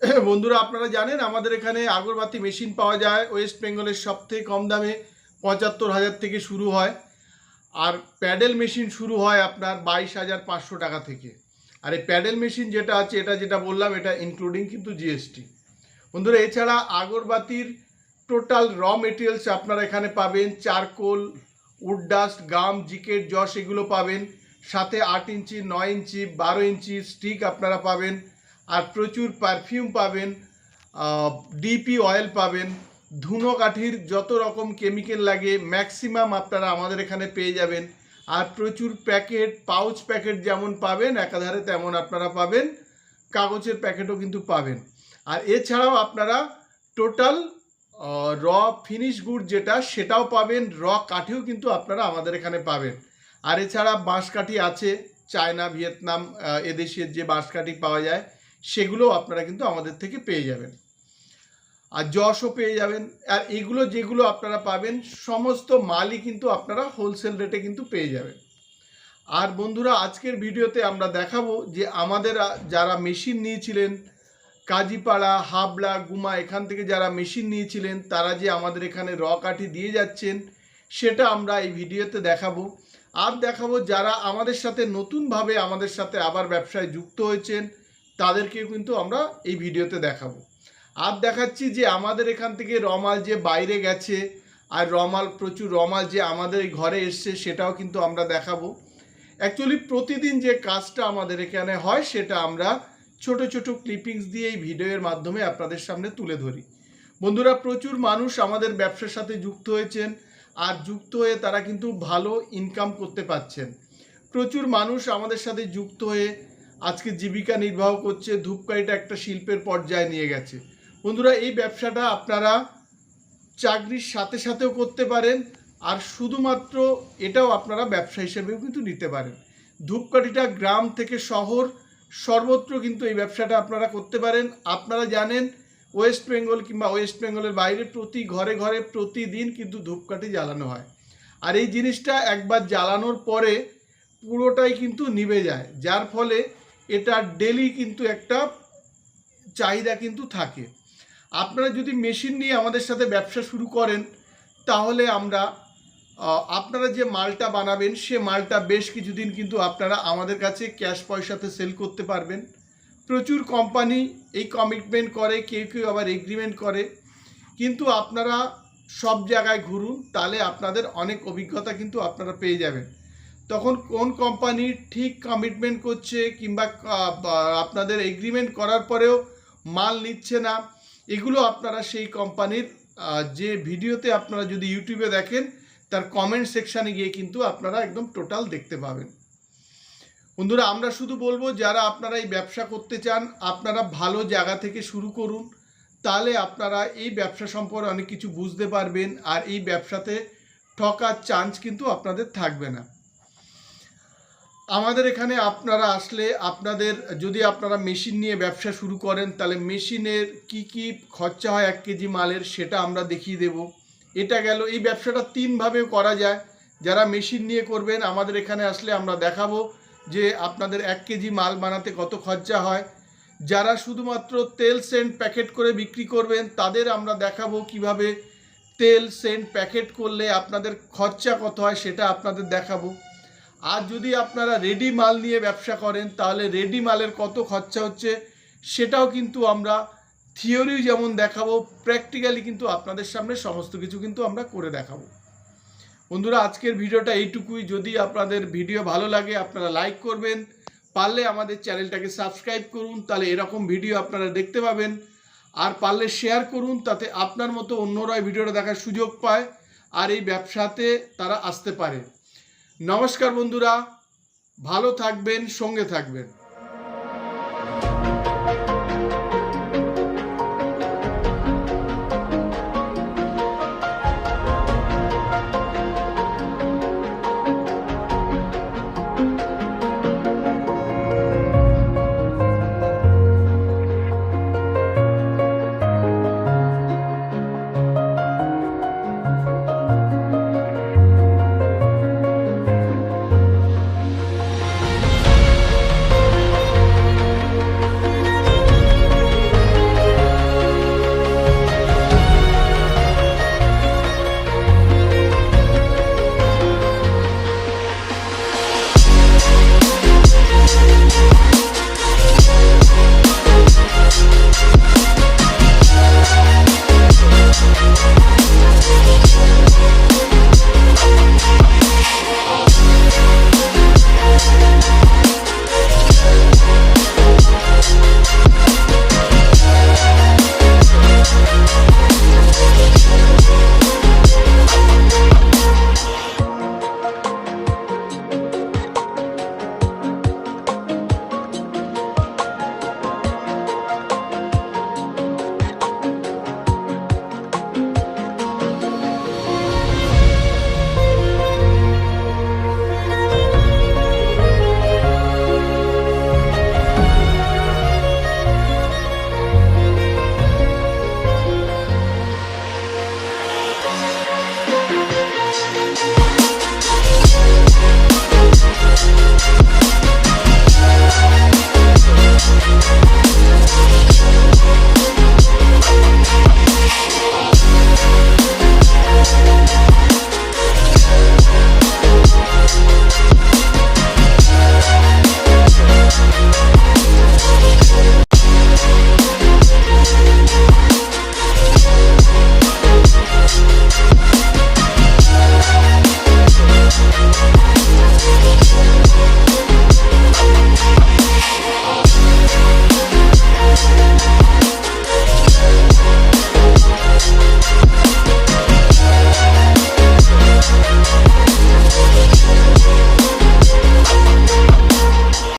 বন্ধুরা, আপনারা জানেন আমাদের এখানে আগরবাতি মেশিন পাওয়া যায়। ওয়েস্ট বেঙ্গলের সব থেকে কম দামে পঁচাত্তর হাজার থেকে শুরু হয়। আর প্যাডেল মেশিন শুরু হয় আপনার বাইশ হাজার পাঁচশো টাকা থেকে। আর এই প্যাডেল মেশিন যেটা আছে, এটা যেটা বললাম, এটা ইনক্লুডিং কিন্তু জিএসটি বন্ধুরা, এছাড়া আগরবাতির টোটাল র মেটেরিয়ালস আপনারা এখানে পাবেন, চারকোল, উড ডাস্ট, গাম, জিকেট জস এগুলো পাবেন। সাথে আট ইঞ্চি, নয় ইঞ্চি, বারো ইঞ্চি, স্টিক আপনারা পাবেন। আর প্রচুর পারফিউম পাবেন ডিপি অয়েল পাবেন, ধুনো কাঠির যত রকম কেমিক্যাল লাগে ম্যাক্সিমাম আপনারা আমাদের এখানে পেয়ে যাবেন। আর প্রচুর প্যাকেট পাউচ প্যাকেট যেমন পাবেন, একাধারে তেমন আপনারা পাবেন, কাগজের প্যাকেটও কিন্তু পাবেন। আর এছাড়াও আপনারা টোটাল র ফিনিশ গুড যেটা, সেটাও পাবেন র কাঠিও কিন্তু আপনারা আমাদের এখানে পাবেন। আর এছাড়া বাঁশকাঠি আছে, চায়না, ভিয়েতনাম এদেশের যে বাঁশকাঠি পাওয়া যায় সেগুলো আপনারা কিন্তু আমাদের থেকে পেয়ে যাবেন। আর যশও পেয়ে যাবেন। আর এগুলো যেগুলো আপনারা পাবেন, সমস্ত মালই কিন্তু আপনারা হোলসেল রেটে কিন্তু পেয়ে যাবেন। আর বন্ধুরা, আজকের ভিডিওতে আমরা দেখাবো যে আমাদের যারা মেশিন নিয়েছিলেন, কাজীপাড়া হাবলা গুমা, এখান থেকে যারা মেশিন নিয়েছিলেন, তারা যে আমাদের এখানে র কাঠি দিয়ে যাচ্ছেন, সেটা আমরা এই ভিডিওতে দেখাবো। আর দেখাবো যারা আমাদের সাথে নতুনভাবে আমাদের সাথে আবার ব্যবসায় যুক্ত হয়েছেন তাদেরকেও কিন্তু আমরা এই ভিডিওতে দেখাবো। আর দেখাচ্ছি যে আমাদের এখান থেকে রমাল যে বাইরে গেছে, আর রমাল প্রচুর, রমাল যে আমাদের ঘরে এসছে সেটাও কিন্তু আমরা দেখাবো। অ্যাকচুয়ালি প্রতিদিন যে কাজটা আমাদের এখানে হয় সেটা আমরা ছোট ছোট ক্লিপিংস দিয়ে এই ভিডিওর মাধ্যমে আপনাদের সামনে তুলে ধরি। বন্ধুরা, প্রচুর মানুষ আমাদের ব্যবসার সাথে যুক্ত হয়েছেন, আর যুক্ত হয়ে তারা কিন্তু ভালো ইনকাম করতে পারছেন। প্রচুর মানুষ আমাদের সাথে যুক্ত হয়ে আজকে জীবিকা নির্বাহ করছে, ধূপকাঠিটা একটা শিল্পের পর্যায়ে নিয়ে গেছে। বন্ধুরা, এই ব্যবসাটা আপনারা চাকরির সাথে সাথেও করতে পারেন, আর শুধুমাত্র এটাও আপনারা ব্যবসা হিসেবেও কিন্তু নিতে পারেন। ধূপকাঠিটা গ্রাম থেকে শহর, সর্বত্র কিন্তু এই ব্যবসাটা আপনারা করতে পারেন। আপনারা জানেন, ওয়েস্ট বেঙ্গল কিংবা ওয়েস্ট বেঙ্গলের বাইরে প্রতি ঘরে ঘরে প্রতিদিন কিন্তু ধূপকাঠি জ্বালানো হয়। আর এই জিনিসটা একবার জ্বালানোর পরে পুরোটাই কিন্তু নিভে যায়। যার ফলে এটা ডেলি কিন্তু একটা চাহিদা কিন্তু থাকে। আপনারা যদি মেশিন নিয়ে আমাদের সাথে ব্যবসা শুরু করেন, তাহলে আমরা আপনারা যে মালটা বানাবেন, সে মালটা বেশ কিছুদিন কিন্তু আপনারা আমাদের কাছে ক্যাশ পয়সাতে সেল করতে পারবেন। প্রচুর কোম্পানি এই কমিটমেন্ট করে, কেউ কেউ আবার এগ্রিমেন্ট করে। কিন্তু আপনারা সব জায়গায় ঘুরুন, তাহলে আপনাদের অনেক অভিজ্ঞতা কিন্তু আপনারা পেয়ে যাবেন। তখন কোন কোম্পানি ঠিক কমিটমেন্ট করছে কিংবা আপনাদের এগ্রিমেন্ট করার পরেও মাল নিচ্ছে না, এগুলো আপনারা সেই কোম্পানির যে ভিডিওতে আপনারা যদি ইউটিউবে দেখেন, তার কমেন্ট সেকশানে গিয়ে কিন্তু আপনারা একদম টোটাল দেখতে পাবেন। বন্ধুরা, আমরা শুধু বলব, যারা আপনারা এই ব্যবসা করতে চান, আপনারা ভালো জায়গা থেকে শুরু করুন, তাহলে আপনারা এই ব্যবসা সম্পর্কে অনেক কিছু বুঝতে পারবেন, আর এই ব্যবসাতে ঠকার চান্স কিন্তু আপনাদের থাকবে না। আমাদের এখানে আপনারা আসলে আপনাদের, যদি আপনারা মেশিন নিয়ে ব্যবসা শুরু করেন, তাহলে মেশিনের কি কি খরচা হয় এক কেজি মালের সেটা আমরা দেখিয়ে দেব। এটা গেল, এই ব্যবসাটা তিনভাবে করা যায়। যারা মেশিন নিয়ে করবেন, আমাদের এখানে আসলে আমরা দেখাবো যে আপনাদের এক কেজি মাল বানাতে কত খরচা হয়। যারা শুধুমাত্র তেল সেন্ট প্যাকেট করে বিক্রি করবেন, তাদের আমরা দেখাবো কীভাবে তেল সেন্ট প্যাকেট করলে আপনাদের খরচা কত হয়, সেটা আপনাদের দেখাবো। আর যদি আপনারা রেডি মাল নিয়ে ব্যবসা করেন, তাহলে রেডি মালের কত খরচা হচ্ছে সেটাও কিন্তু আমরা থিওরি যেমন দেখাবো প্র্যাকটিক্যালি কিন্তু আপনাদের সামনে সমস্ত কিছু কিন্তু আমরা করে দেখাবো। বন্ধুরা, আজকের ভিডিওটা এইটুকুই। যদি আপনাদের ভিডিও ভালো লাগে, আপনারা লাইক করবেন। পারলে আমাদের চ্যানেলটাকে সাবস্ক্রাইব করুন, তাহলে এরকম ভিডিও আপনারা দেখতে পাবেন। আর পারলে শেয়ার করুন, তাতে আপনার মতো অন্যরা ভিডিওটা দেখার সুযোগ পায়। আর এই ব্যবসাতে তারা আসতে পারে। নমস্কার বন্ধুরা ভালো থাকবেন সঙ্গে থাকবেন।